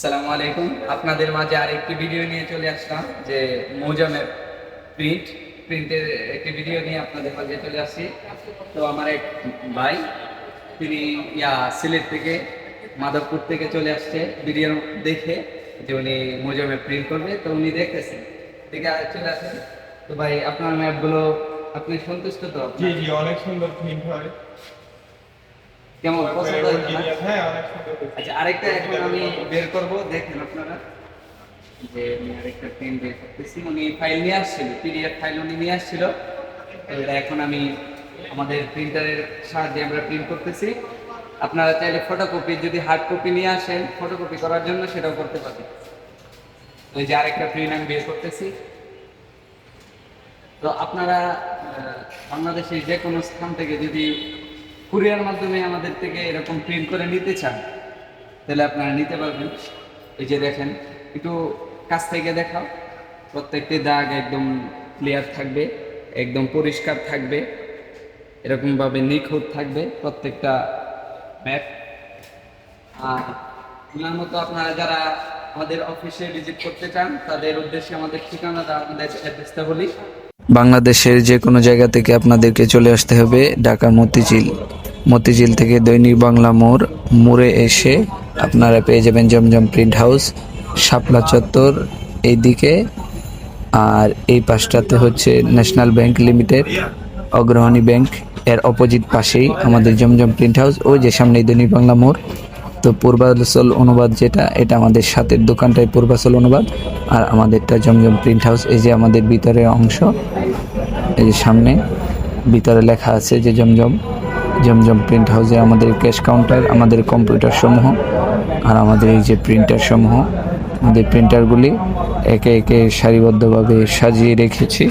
আসসালামু আলাইকুম। আপনাদের মাঝে আরেকটি ভিডিও নিয়ে চলে আসলাম যে মৌজামের প্রিন্ট প্রিন্টের একটি ভিডিও নিয়ে আপনাদের মাঝে চলে আসছি। তো আমার এক ভাই তিনি ইয়া সিলেট থেকে মাধবপুর থেকে চলে আসছে ভিডিও দেখে যে উনি মৌজামে প্রিন্ট করবে। তো উনি দেখতেছেন দেখে আর চলে আসেন। তো ভাই আপনার ম্যাপগুলো আপনি সন্তুষ্ট তো? জি জি অনেক সুন্দর প্রিন্ট হয়। কেমন? পছন্দ হ্যাঁ। আচ্ছা আরেকটা এখন আমি বের করব দেখেন আপনারা। যে আমি আরেকটা পেন বের করতেছি উনি ফাইল নিয়ে আসছিল পিডিএফ ফাইল উনি নিয়ে আসছিল। তো এটা এখন আমি আমাদের প্রিন্টারের সাহায্যে আমরা প্রিন্ট করতেছি। আপনারা চাইলে ফটোকপি যদি হার্ড কপি নিয়ে আসেন ফটোকপি করার জন্য সেটাও করতে পারেন। তো এই যে আরেকটা প্রিন্ট আমি বের করতেছি। তো আপনারা বাংলাদেশের যে কোনো স্থান থেকে যদি কুরিয়ার মাধ্যমে আমাদের থেকে এরকম প্রিন্ট করে নিতে চান, তাহলে আপনারা নিতে পারবেন। এই যে দেখেন, একটু কাছ থেকে দেখাও। প্রত্যেকটি দাগ একদম ক্লিয়ার থাকবে, একদম পরিষ্কার থাকবে, এরকমভাবে নিখুঁত থাকবে প্রত্যেকটা ম্যাপ আর ওনার মতো আপনারা যারা আমাদের অফিসে ভিজিট করতে চান, তাদের উদ্দেশ্যে আমাদের ঠিকানাটা আমাদের অ্যাড্রেসটা বলি। বাংলাদেশের যে কোনো জায়গা থেকে আপনাদেরকে চলে আসতে হবে ঢাকা মতিঝিল। মতিঝিল থেকে দৈনিক বাংলা মোড়, মোড়ে এসে আপনারা পেয়ে যাবেন জমজম প্রিন্ট হাউস, শাপলা চত্বর এইদিকে। আর এই পাশটাতে হচ্ছে national bank limited Agrani bank, এর অপোজিট পাশেই আমাদের জমজম প্রিন্ট হাউস, ওই যে সামনেই দৈনিক বাংলা মোড়। তো পূর্বাচল অনুবাদ যেটা, এটা আমাদের সাথের দোকানটাই পূর্বাচল অনুবাদ, আর আমাদেরটা জমজম প্রিন্ট হাউস, এই যে আমাদের ভিতরের অংশ, এই যে সামনে, ভিতরে লেখা আছে যে জমজম জমজম প্রিন্ট হাউসে আমাদের ক্যাশ কাউন্টার আমাদের কম্পিউটার সমূহ আর আমাদের এই যে প্রিন্টার সমূহ, আমাদের প্রিন্টারগুলি একে একে সারিবদ্ধভাবে সাজিয়ে রেখেছি।